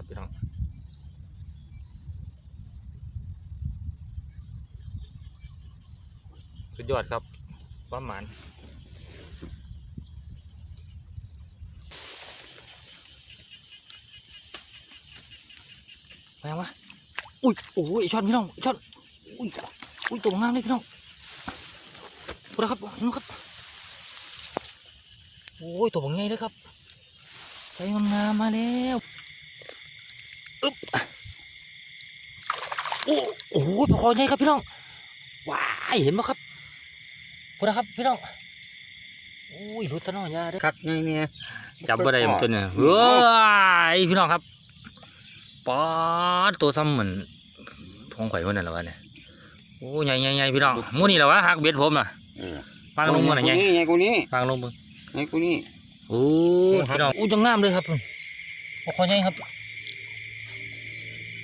ครับพี่น้องสุดยอดครับความหมานไปยังวะอุ้ยโอ้ยช่อนพี่น้องช่อนอุ้ยอุ้ยตัวงามเลยพี่น้องพูดนะครับนู่นครับโอ้ยตัวบางใหญ่เลยครับใส่งามมาแล้ว อึ๊บโอ้โอ้ยปลาคอใหญ่ครับพี่น้องว้ายเห็นไหมครับพูดนะครับพี่น้องอุ้ยรุดตะนอยาเด้อคักไงเนี่ยจับบ่ได้มันตัวเนี่ยเฮ้ยพี่น้องครับป๊อดตัวซ้ำเหมือนทองไข่คนนั้นเหรอวะเนี่ยโอ้ใหญ่ใหญ่ใหญ่พี่น้องหมูนี่เหรอวะหักเบ็ดผมน่ะเออฟางลงมือหน่อยไงไงกูนี่ฟางลงมือไงกูนี่โอ้พี่น้องอู้จังงามเลยครับโอ้คอใหญ่ครับ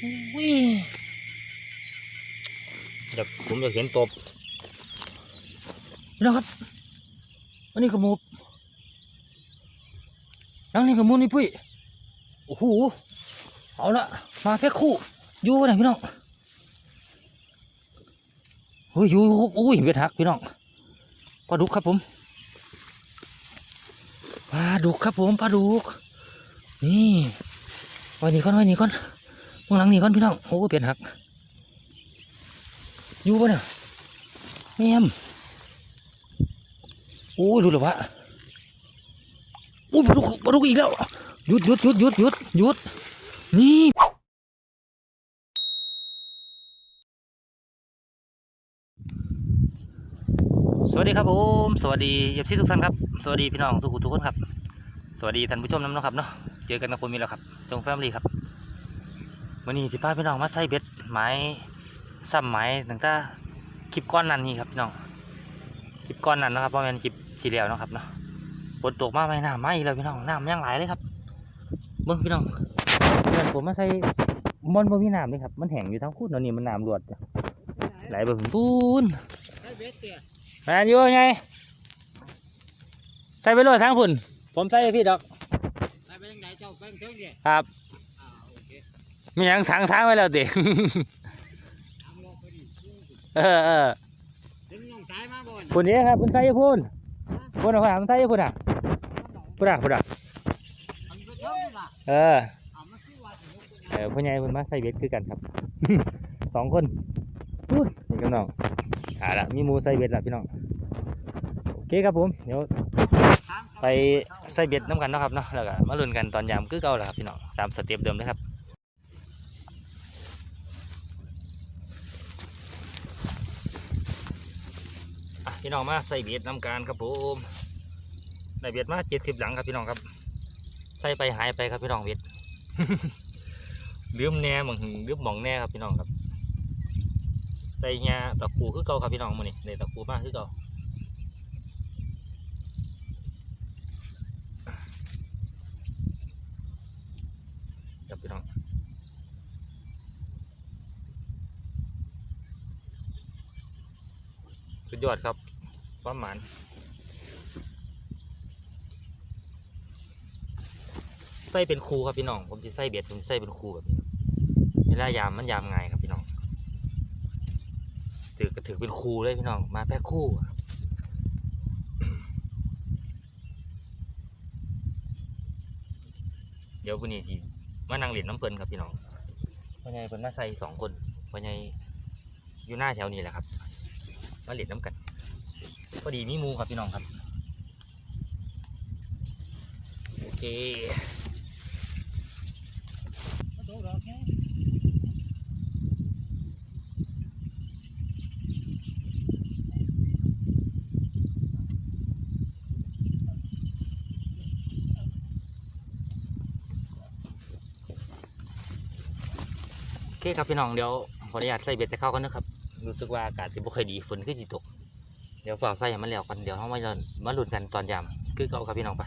อุ้ยเดี๋ยวผมจะเห็นตบพี่น้องครับ อันนี้ขมูบนั่งนี่ขมูบนี่ปุ้ย โอ้โห เอาละมาแพ็คคู่ อยู่ไหนพี่น้องเฮ้ยอยู่ครับอุ้ยเวทักพี่น้องปลาดุกครับผมปลาดุกครับผมปลาดุก นี่ไว้นี่ก่อนไว้นี่ก่อน ข้างหลังนี่ก่อนพี่น้องโอ้เปลี่ยนหัก อยู่ปะเนี่ยแม่มโอ้ยรู้แล้ววะโอ้ยปลาดุกปลาดุกอีกแล้วหยุดหยุดหยุดหยุดหยุดหยุดนี่สวัสดีครับผมสวัสดีเอฟซีทุกท่านครับสวัสดีพี่น้องสุขุทุกคนครับ สวัสดีท่านผู้ชมน้ำเนาะครับเนาะเจอกันกับผมมีแล้วครับจงแฟมลี่ครับ วันนี้ที่พาพี่น้องมาใส่เบ็ดไม้ซ้ำไม้ตั้งแต่คลิปก้อนนั้นนี่ครับพี่น้องคลิปก้อนนั้นนะครับเพราะมันคลิปสีเหลียวเนาะครับเนาะฝนตกมาไม่น้ำไม่แล้วพี่น้องน้ำยังไหลเลยครับเบิ้งพี่น้องเดือนผมมาใส่มันบ่มีน้ำเลยครับมันแห้งอยู่ทั้งคู่เนาะนี่มันน้ำรวดไหลไปถึงปูนแมนอยู่ไงใส่ไปโลดทั้งพุ่นผมใส่ให้พี่ดอกไปไปยังไงเจ้าไปเทิงดิครับอ่าโอเค มีหยังทางทางไว้แล้วเด็กทำลงไปดิเออเออถึงน้องสายมาบ่นพุ่นนี้ครับพุ่นใส่ให้พุ่นพุ่นเอาพุ่นใส่ให้พุ่นอะพุ่นอะพุ่นอะทำไปเทิงดิล่ะเออเอามาซื้อวัดถึงเออพ่อใหญ่พุ่นมาใส่เบ็ดคือกันครับสองคนพูดนี่กับน้องอ่าละมีหมูใส่เบ็ดละพี่น้องโอเคครับผมเดี๋ยวไปใส่เบ็ดน้ำกันเนาะครับเนาะแล้วก็มาลุ้นกันตอนยามคือเก่าแหละครับพี่น้องตามสเต็ปเดิมเลยครับ พี่น้องมาใส่เบ็ดน้ำกันครับผมได้เบ็ดมาเจ็ดสิบหลังครับพี่น้องครับ ใส่ไปหายไปครับพี่น้องเบ็ดลืมแน่หมองลืมหมองแน่ครับพี่น้องครับใส่เงาตะคูคือเก่าครับพี่น้องมื้อนี้ได้ตะคูมากคือเก่าครับพี่น้องสุดยอดครับ ความหมานใส่เป็นคูครับพี่น้อง ผมจะใส่เบ็ดผมสิใส่เป็นคูแบบนี้เวลายามมันยามไงครับพี่น้องถือก็ถือเป็นคูเลยพี่น้อง มาแพ็คคู่เดี๋ยววันนี้จีมานั่งเหรียญน้ำเพิ่นครับพี่น้องพ่อใหญ่เพิ่นมาใส่สองคนพ่อใหญ่อยู่หน้าแถวนี้แหละครับ มาเหรียญน้ำกัน พอดีมีมูครับพี่น้องครับ โอเคโอเคครับพี่น้องเดี๋ยวขออนุญาตใส่เบ็ดจะเข้ากันนะครับ รู้สึกว่าอากาศจะบ่ค่อยดีฝนขึ้นจีตก เดี๋ยวฝากใส่ให้มันแล้วกันเดี๋ยวเรามาลนมาลุ้นกันตอนยามคือเก่าครับพี่น้องไป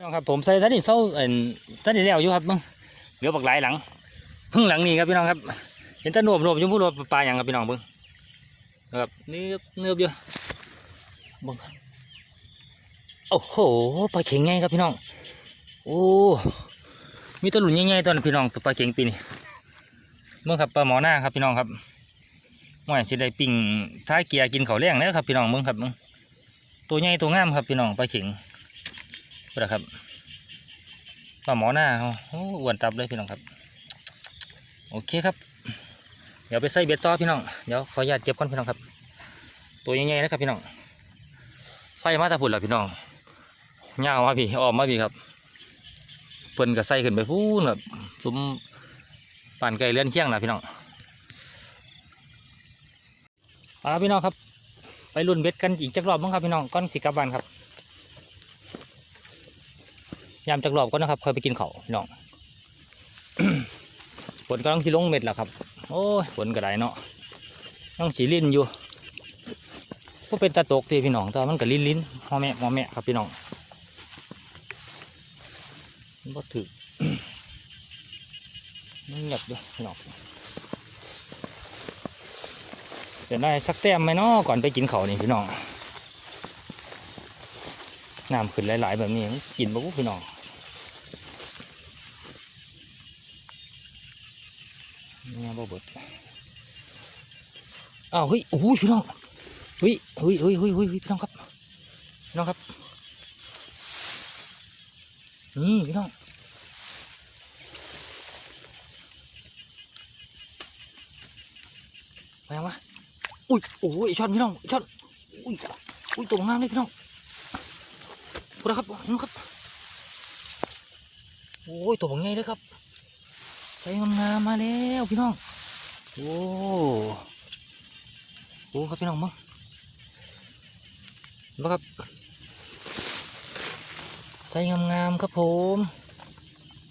น้องครับผมใส่ท่านี่เศร้าเอ็นท่านี่แล้วอยู่ครับมึงเหลือบักหลายหลังเพิ่งหลังนี้ครับพี่น้องครับ เห็นตะนวบนวบชมพูนวบปลาอย่างครับพี่น้องเบิ้งครับเนื้อเนื้อเยอะเบิ้งโอ้โหปลาเข็งไงครับพี่น้องโอ้มีตัวหลุนใหญ่ๆตัวนั้นพี่น้องปลาเข็งปีนี้ เมื่อครับปลาหมอหน้าครับพี่น้องครับว่าสิได้ปิ้งท้ายเกียร์กินเขาแรงแล้วครับพี่น้องเมื่อครับมึงตัวใหญ่ตัวงามครับพี่น้องปลาเข็งเพื่อครับปลาหมอหน้าเขาอ้วนตับเลยพี่น้องครับ โอเคครับ เดี๋ยวไปใส่เบ็ดต่อพี่น้องเดี๋ยวขออนุญาตเก็บก่อนพี่น้องครับ ตัวใหญ่ๆนะครับพี่น้องใส่มาตะพุ่นแหละพี่น้องเงาวมาพี่ออกมาพี่ครับเพิ่นก็ใส่ขึ้นไปพูนแบบซุ้ม ป่านไก่เลื่อนเชียงนะพี่น้องเอาละพี่น้องครับ ไปรุ่นเบ็ดกันอีกจักรอบมั้งครับพี่น้องก้อนสิกลับบ้านครับยามจักรอบก็นะครับค่อยไปกินเขาพี่น้องฝนกำลังที่ลงเม็ดแล้วครับ โอ้ยฝนก็ได้เนาะต้องสีลิ้นอยู่ก็เป็นตะตกที่พี่น้องแต่มันก็ลิ้นลิ้นหอแม่หอแม่ครับพี่น้องมันบ่ถือ มันเงียบด้วยพี่น้องเดี๋ยวได้สักแต้มไหมเนาะก่อนไปกินเขานี่พี่น้องน้ำขึ้นหลาย ๆ แบบนี้กินบ่ปุ๊บพี่น้องเนี่ยบ่เบิดอ้าวเฮ้ยโอ้ยพี่น้องเฮ้ยเฮ้ยเฮ้ยเฮ้ยเฮ้ยพี่น้องครับพี่น้องครับนี่พี่น้องไปยังวะ อุ้ยโอ้ยช็อตพี่น้องช็อตอุ้ยอุ้ยตัวงามเลยพี่น้องพูดนะครับน้องครับโอ้ยตัวใหญ่เลยครับใส่งามมาแล้วพี่น้องโอ้โอ้ครับพี่น้องมั้งนะครับใส่งามๆครับผม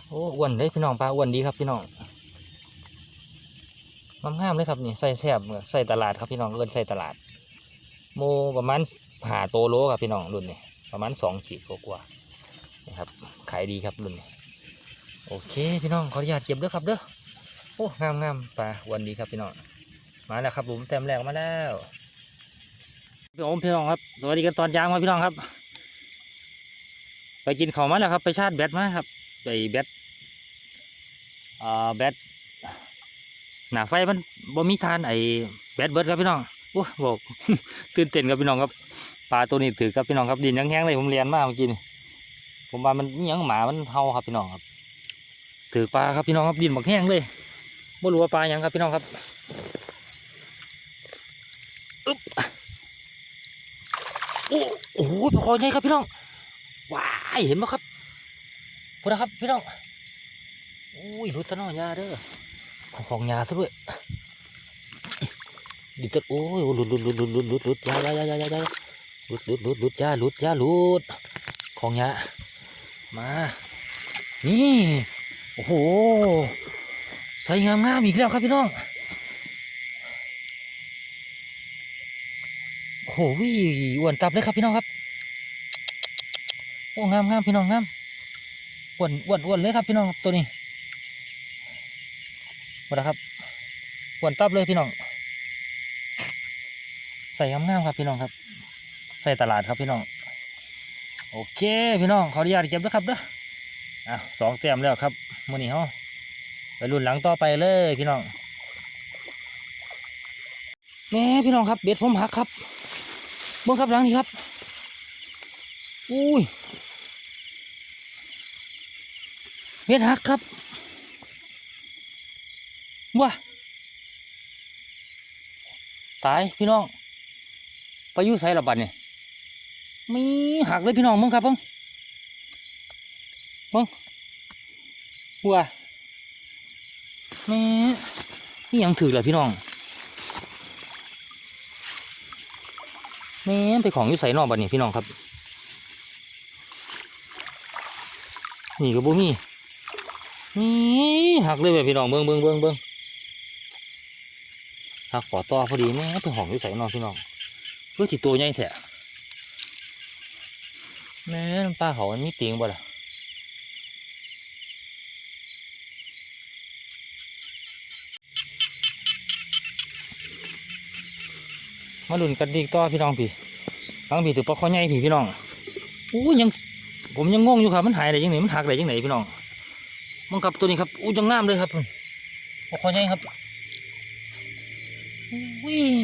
โอ้อ้วนเลยพี่น้องปลาอ้วนดีครับพี่น้อง งามๆเลยครับนี่ใส่แซ่บใส่ตลาดครับพี่น้องเอินใส่ตลาดโมประมาณหาโตโลครับพี่น้องรุ่นนี้ประมาณสองขีดกว่าๆนะครับขายดีครับรุ่นนี้โอเคพี่น้องขออนุญาตเก็บเด้อครับเด้อโอ้งามงามปลาอ้วนดีครับพี่น้องมาแล้วครับผมเต็มแรงมาแล้วพี่โอมพี่น้องครับสวัสดีกันตอนยางมาพี่น้องครับ ไปกินข้าวมาแล้วครับ ไปชาร์จแบตมาครับไอแบตอ่าแบต หนาไฟมันบ่มีทานไอแบตเบิร์ดครับพี่น้องโอ้บอกตื่นเต้นครับพี่น้องครับปลาตัวนี้ถือครับพี่น้องครับดินยังแห้งเลยผมเรียนมาเมื่อกี้นี่ผมว่ามันอิหยังหมามันเห่าครับพี่น้องครับ ถือปลาครับพี่น้องครับดินบักแห้งเลยไม่รู้ว่าปลายังครับพี่น้องครับอึ๊บโอ้โอ้โหปลาคอใหญ่ครับพี่น้องว้ายเห็นไหมครับพูดนะครับพี่น้องอุ้ยรุดตะนอยาเด้อ ของของยาซะด้วยดิตัดโอ้ยหลุดหลุดหลุดหลุดหลุดหลุดหลุดยายายายายายาหลุดหลุดหลุดหลุดยาหลุดยาหลุดของยามานี่โอ้โหใส่งามงามอีกแล้วครับพี่น้องโอ้โหอ้วนตับเลยครับพี่น้องครับโอ้งามงามพี่น้องงามอ้วนอ้วนอ้วนเลยครับพี่น้องตัวนี้ หมดแล้วครับอ้วนตับเลยพี่น้อง ใส่งามงามครับพี่น้องครับ ใส่ตลาดครับพี่น้อง โอเคพี่น้องขออนุญาตเก็บด้วยครับเด้ออะสองเต็มแล้วครับมื้อนี้เฮาไปรุ่นหลังต่อไปเลยพี่น้องแม่พี่น้องครับเบ็ดผมหักครับเบิ่งครับหลังนี้ครับ อุ้ยเม็ดหักครับ ว้าตายพี่น้องไปยู่ไสละบัดเนี่ยมีหักเลยพี่น้องมึงครับมึงมึงว้าแม่นี่ยังถือเลยพี่น้องแม่ไปของยู่ไสนอกบัดเนี่ยพี่น้องครับนี่ก็บ่มีนี่หักเลยแบบพี่น้องเบิ้งเบิ้งเบิ้งเบิ้ง หักขอต่อพอดีแม่ไปห้องอยู่ใส่นอนพี่น้องเพื่อติดตัวใหญ่แท้แม่น้ำปลาเขามันมีเตียงบ่ล่ะมาลุ้นกันดีต่อพี่น้องพี่บางพี่ถือปลาข้อใหญ่พี่พี่น้องอู้ยังผมยังงงอยู่ครับมันหายได้ยังไงมันหักได้ยังไงพี่น้องมันกับตัวนี้ครับอู้ยังงามเลยครับโอ้คอใหญ่ครับ อุ้ย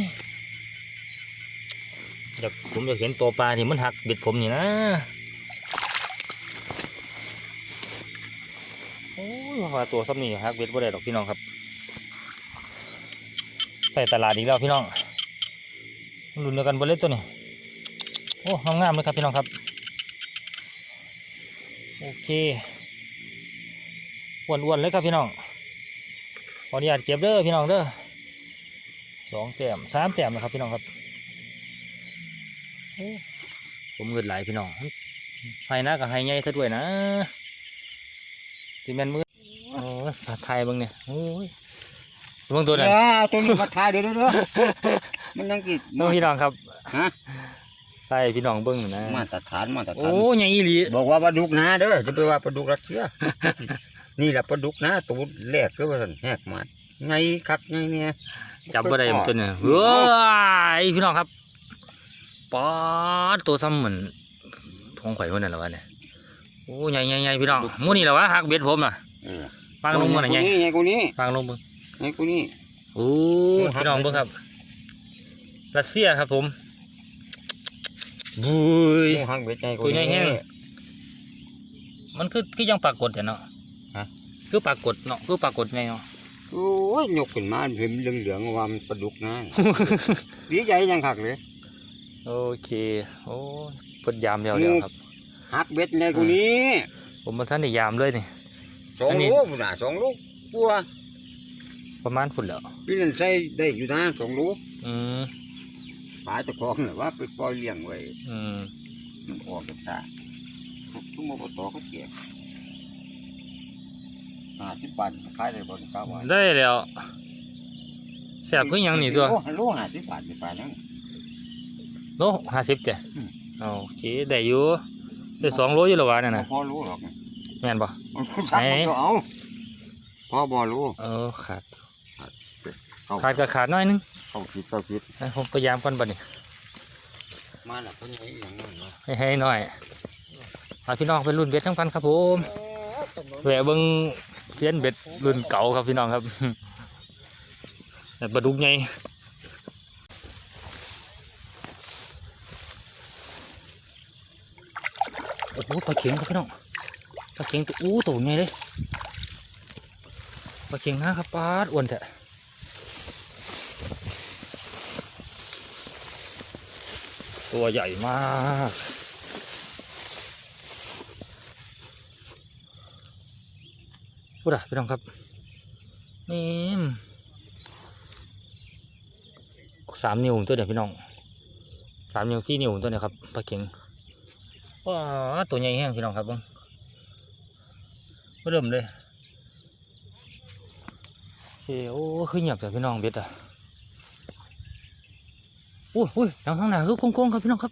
อยากผมอยากเห็นตัวปลาที่มันหักบ็ดผมนี่นะ โอ้ยว่าตัวซ้ำนี่หักบ็ดบ่ได้ดอกพี่น้องครับ ใส่ตลาดอีกแล้วพี่น้องรุ่นเดียวกันบนเล็ตัวนี้ โอ้งามๆเลยครับพี่น้องครับ โอเคอ้วนๆเลยครับพี่น้องขออนุญาตเก็บเด้อพี่น้องเด้อ สองแต้มสามแต้มนะครับพี่น้องครับโอ้ผมเงินหลายพี่น้องไฮนะกับไฮใหญ่ซะด้วยนะสิแมนมือโอ้ผัดไทยเบ้างเนี่ยโอ้ยเบ้างตัวนั้นเดี๋ยวเอาตัวนี้มาทายเดี๋ยวเดี๋ยวเดี๋ยวมันยังกินน้องพี่น้องครับฮะใส่พี่น้องเบิ้งนะมาตรฐานมาตรฐาโอ้นยังอีหลีบอกว่าปลาดุกนะเด้อจะไปว่าปลาดุกรัสเซียนี่แหละปลาดุกนะตัวแรกก็ว่าสันแหกมาไงคักไงเนี่ย จับบ่ได้มันตัวเนี่ยเฮ้ยพี่น้องครับป๊อดตัวซ้ำเหมือนทองไข่คนนั่นแหละวะเนี่ยโอ้ใหญ่ใหญ่ใหญ่พี่น้องหมูนี่แหละวะหักเบ็ดผมอะเออฟังลงมือหน่อยไงไงกูนี้ฟังลงมือไงกูนี้โอ้พี่น้องเบิ่งครับรัสเซียครับผมบุยกูหักเบ็ดไงกูตัวใหญ่นี้แห้งมันคือคือยังปรากฏแต่เนาะฮะคือปรากฏเนาะคือปรากฏไงเนาะ โอ้ยยกขึ้นมาเห็นเหลืองๆว่ามันปลาดุกนะดีใจยังคักเลยโอเค โอ้เพิ่นยามเดียวเดียวครับหักเบ็ดไงกูนี้ ผมมาท่านได้ยามเลยนี่สองอันนี้ลูกน่ะสองลูกปัวประมาณฝุ่นแล้วพี่นั่นใส่ได้อยู่นะสองลูกอืมปลาเจะคองน่ะว่าไปปล่อยเลี้ยงไว้ อืมมันออกจากตาทุกโมกตอเขาเก็บ ห้าสิบบาทขายได้บ่ถึงเก้าบาทได้แล้วแสบคือหยังนี่ตัวโอ้โลห้าสิบบาทนี่ปลายังโลห้าสิบจ้ะอืมโอเคได้อยู่ได้สองโลอยู่และวะนั่นบ่น่ะพอรู้หรอกแม่นปะมันสั่งไหนมันก็เอาพอบ่รู้เออขาดเขาขาดก็ขาดน้อยนึงเขาคิดเขาคิดให้ผมพยายามก่อนบัดนี้มาแล้วเขาใหญ่อย่างนั้นวะให้ให้หน่อยเอาพี่น้องเป็นรุ่นเบ็ดทั้งกันครับผม แหวะเบิ่งเสียนเบ็ดรุ่นเก่าครับพี่น้องครับปลาดุกใหญ่โอ้โหปลาเข็งครับพี่น้องปลาเข็งตัวอู้ตัวใหญ่เลยปลาเข็งนะครับปลาดอ้วนแท้ตัวใหญ่มาก พูดอะพี่น้องครับนี่สามนิ้วตัวเดียวพี่น้องสามนิ้วสี่นิ้วตัวเดียวครับปลาเข็งว้าตัวใหญ่แห้งพี่น้องครับบังเริ่มเลยโอเคโอ้ขึ้นหยับแต่พี่น้องเบ็ดอะอุ้ยอุ้ยทางข้างหน้าคือโค้งๆครับพี่น้องครับ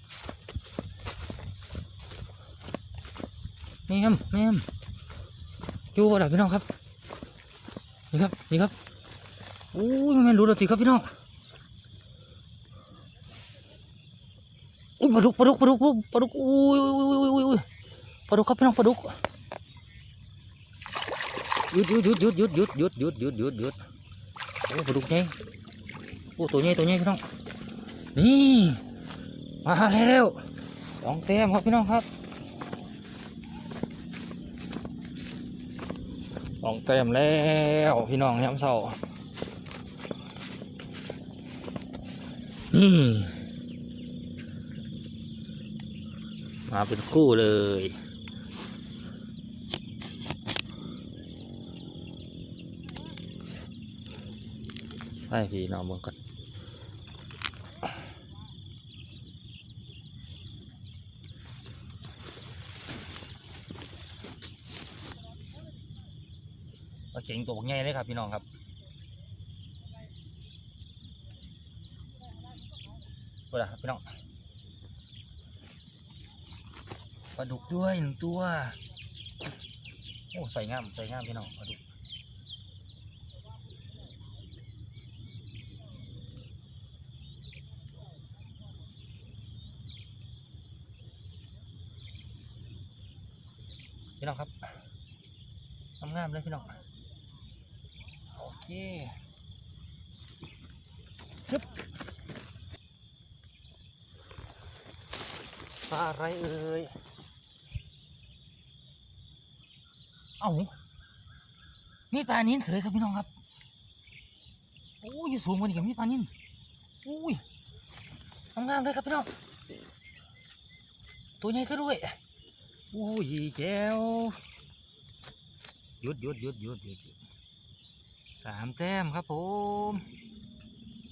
แม่มแม่ม จูอะไรพี่น้องครับ นี่ครับ นี่ครับอุ้ยมันรู้แล้วตีครับพี่น้องอุ้ยปลาดุกปลาดุกปลาดุกปลาดุกอุ้ยอุ้ยอุ้ยอุ้ยอุ้ยอุ้ยปลาดุกครับพี่น้องปลาดุกหยุดหยุดหยุดหยุดหยุดหยุดหยุดหยุดหยุดหยุดหยุดโอ้ปลาดุกใหญ่โอ้ตัวใหญ่ตัวใหญ่พี่น้องนี่มาแล้วสองแต้มครับพี่น้องครับ สองเต็มแล้วพี่น้องย้ำเศร้าวมาเป็นคู่เลยใช่พี่น้องเมืองกัน ปลาเข็งตัวบักใหญ่เลยครับพี่น้องครับเวลาพี่น้องปลาดุกด้วยหนึ่งตัว โอ้ใส่งามใส่งามพี่น้องปลาดุกพี่น้องครับงามๆเลยพี่น้อง โอเคฮึบปลาอะไรเอ่ย เอ้ามีปลานิ้นเสยครับพี่น้องครับ โอ้ยูสูงกว่านี้กับมีปลานิ้นอุ้ยงามๆเลยครับพี่น้อง ตัวใหญ่ซะด้วยโอ้ยแก้วหยุดหยุดหยุดหยุดหยุด สามแต้มครับผม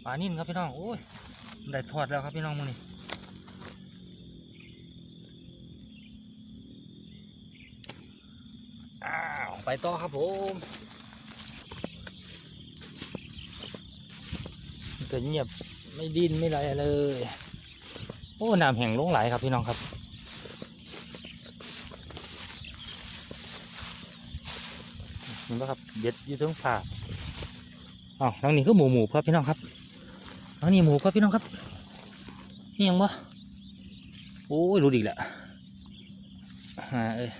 ปลานิ่นครับพี่น้องโอ้ยได้ทอดแล้วครับพี่น้องมือนี่อ้าวไปต่อครับผมเกิดเงียบไม่ดิ้นไม่อะไรเลย โอ้น้ำแห้งลงไหลครับพี่น้องครับเห็นปะครับเด็ดอยู่ตรงผ่า อ๋อน้องนี่คือหมูหมูครับพี่น้องครับน้องนี่หมูครับพี่น้องครับ นี่ยังบ่โอ้ยรู้ดีแหละฮาเอ้ย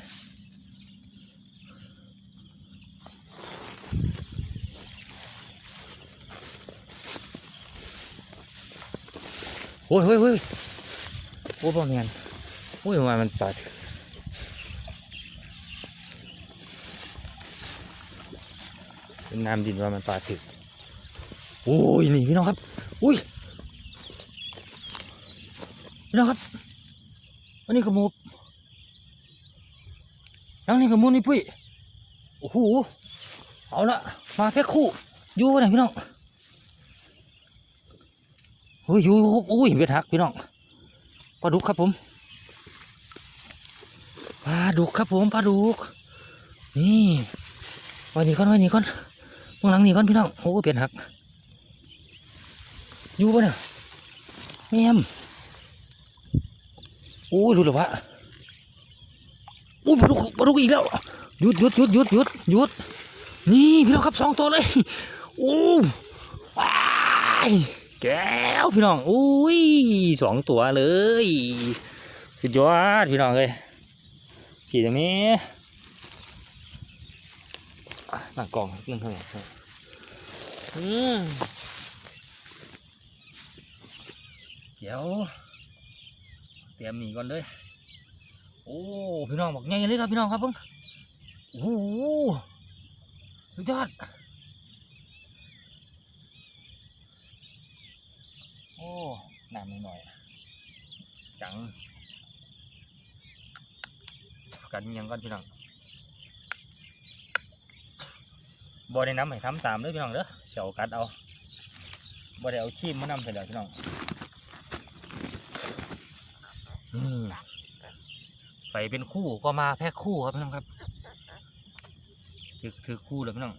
โอ้ยโอ้ยโอ้ยโอ้ยพ่อเมียนโอ้ยมามันปาดน้ำดินว่ามันปลาถึก อ้ยนี่พี่น้องครับ อุ้ยพี่น้องครับอันนี้ขมูบยังนี่ขมูนี่ปุ้ยโอ้โหเอาละมาแพ็คคู่อยู่ไหนพี่น้องโอ้ยอยู่อุ้ยเวทักพี่น้องปลาดุกครับผมปลาดุกครับผมปลาดุกนี่ไว้นี่ก่อนไว้นี่ก่อนข้างหลังนี่ก่อนพี่น้องโอ้เปลี่ยนหัก อยู่ปะเนี่ยแม่มโอ้ยรู้แล้ววะโอ้ยปลาดุกปลุกอีกแล้วหยุดหยุดหยุดหยุดหยุดหยุดนี่พี่น้องครับสองตัวเลยโอ้ว้ายแก้วพี่น้องโอ้ยสองตัวเลยสุดยอดพี่น้องเลยฉีดตรงนี้อะหน้ากล่องนึ่งเท่าไหร่อืม เดี๋ยวเตรียมหนีก่อนเลยโอ้พี่น้องบอกไงเลยครับพี่น้องครับเพิ่งโอ้โหสุดยอดโอ้น้ำหน่อยจังกันยังก่อนพี่น้องบ่ได้น้ำให้ทำตามเด้อพี่น้องเด้อเฉียวกัดเอาบ่ได้เอาขี้มานำใส่เดี๋ยวพี่น้อง ใส่เป็นคู่ก็มาแพ็คคู่ครับพี่น้องครับถือถือคู่เลยพี่น้อง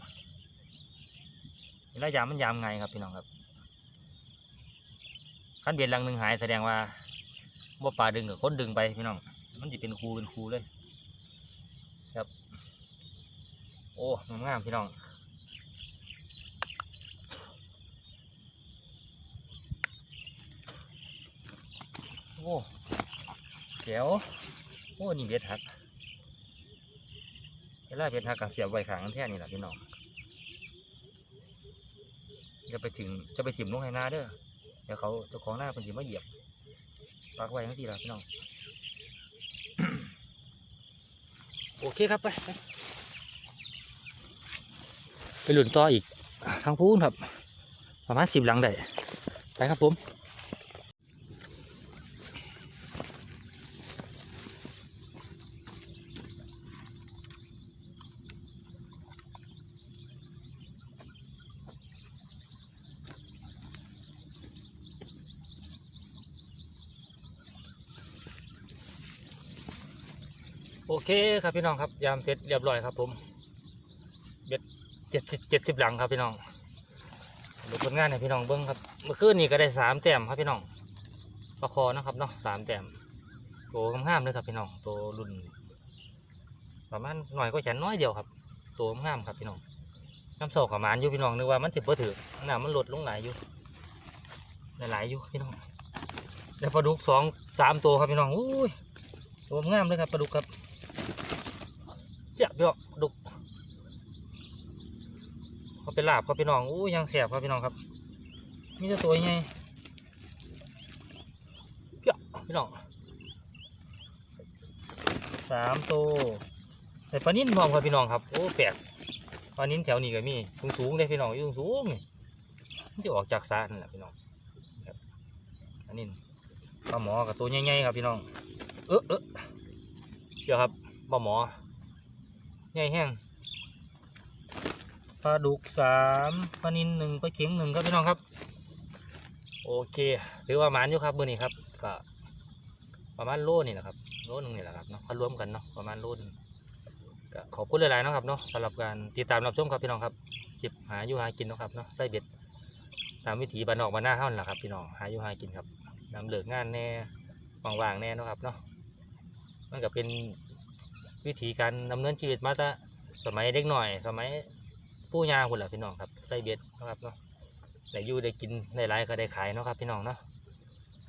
เวลายามมันยามไงครับพี่น้องครับขั้นเบียดลังหนึ่งหายแสดงว่าบ่ปลาดึงกับคนดึงไปพี่น้อง มันจะเป็นคู่เป็นคู่เลย ครับ โอ้งามพี่น้องโอ้ แก้วโอ้นี่เบ็ดหักเวลาเบ็ดหักกับเสียบไว้ขางกันแท่นี่แหละพี่น้องจะไปถึงจะไปถิ่มลงให้หน้าเด้อเดี๋ยวเขาเจ้าของหน้าเป็นสิมาเหยียบปักไว้ทั้งสี่ละพี่น้องโอเคครับไปไปไปหลุนต่ออีกทางพูนครับ ประมาณสิบหลังได้ไปครับผม เคครับพี่น้องครับยามเสร็จเรียบร้อยครับ ผมเบ็ดเจ็ดสิบเจ็ดสิบหลังครับพี่น้องดูผลงานให้พี่น้องเบิ้งครับเมื่อคืนนี้ก็ได้สามแต้มครับพี่น้องประคอนะครับเนาะสามแต้มโตงามเลยครับพี่น้องโตรุ่นประมาณหน่อยก็แขนน้อยเดียวครับโตงามครับพี่น้องน้ำโซกับมานอยู่พี่น้องนึกว่ามันติดเพื่อถือน้ำมันหลดลงหลายอยู่หลายอยู่พี่น้องแล้วปลาดุกสองสามตัวครับพี่น้องอุ้ยตัวงามเลยครับปลาดุกครับ พี่องดุกเขาเป็นลาบครับพี่น้องอู้ยังแสบครับพี่น้องครับนี่จะตัวยังไงพี่องพี่น้องสามตัวแต่ปลานิ่นพร้อมครับพี่น้องครับโอ้แปลกปลานิ่นแถวนี้ก็มีสูงสูงเลยพี่น้องอยู่สูงๆนี่มันจะออกจากสรนั่นแหละพี่น้องครับอันนี้ปลาหมอกับตัวใหญ่ๆครับพี่น้อง เออเออเดี๋ยวครับปลาหมอ ใหญ่แห้งปลาดุกสามปลานินหนึ่งปลาเข็งหนึ่งครับพี่น้องครับ โอเคถือว่าหมานอยู่ครับมือนี้ครับก็ประมาณโลนี่แหละครับโลหนึงนี่แหละครับเนาะเขารวมกันเนาะประมาณโลหนึงก็ขอบคุณหลายๆนะครับเนาะสำหรับการติดตามรับชมครับพี่น้องครับคลิปหาอยู่หากินนะครับเนาะใส่เบ็ดตามวิถีบ้านนอกบ้านหน้าเท่านั้นแหละครับพี่น้องหาอยู่หากินครับนำเหลิกงานแน่ว่างๆแน่เนาะครับเนาะมันก็เป็น วิธีการดำเนินชีวิตมาตั้งสมัยเด็กหน่อย สมัยปู่ย่าคนแหละพี่น้องครับใส่เบ็ดนะครับเนาะได้อยู่ได้กินได้หลายก็ได้ขายเนาะครับพี่น้องเนาะ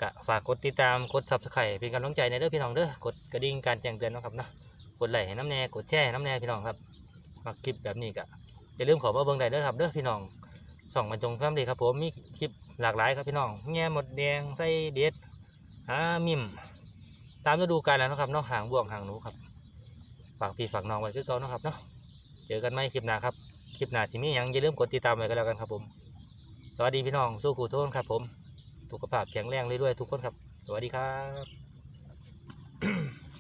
ก็ฝากกดติดตามกดซับสไครต์เป็นกำลังใจในเด้อพี่น้องเด้อกดกระดิ่งการแจ้งเตือนนะครับเนาะกดไลค์ให้น้ำแน่กดแชร์ให้น้ำแน่พี่น้องครับมักคลิปแบบนี้ก็อย่าลืมขอมาเบิ่งได้เด้อครับเด้อพี่น้องส่องมาจงซ้ำดีครับผมมีคลิปหลากหลายครับพี่น้องแง่หมดแดงใส่เบ็ดหามิมตามฤดูกาลแล้วนะครับเนาะหางบ่วงหางหนูครับ ฝากพี่ฝากน้องไว้คือเก่านะครับเนาะเจอกันไหมคลิปหน้าครับคลิปหน้าที่มีหยังอย่าลืมกดติดตามไว้ก็แล้วกันครับผม สวัสดีพี่น้องสู้ขู่ทุกคนครับ ผมสุขภาพแข็งแรงเรื่อยๆทุกคนครับ สวัสดีครับ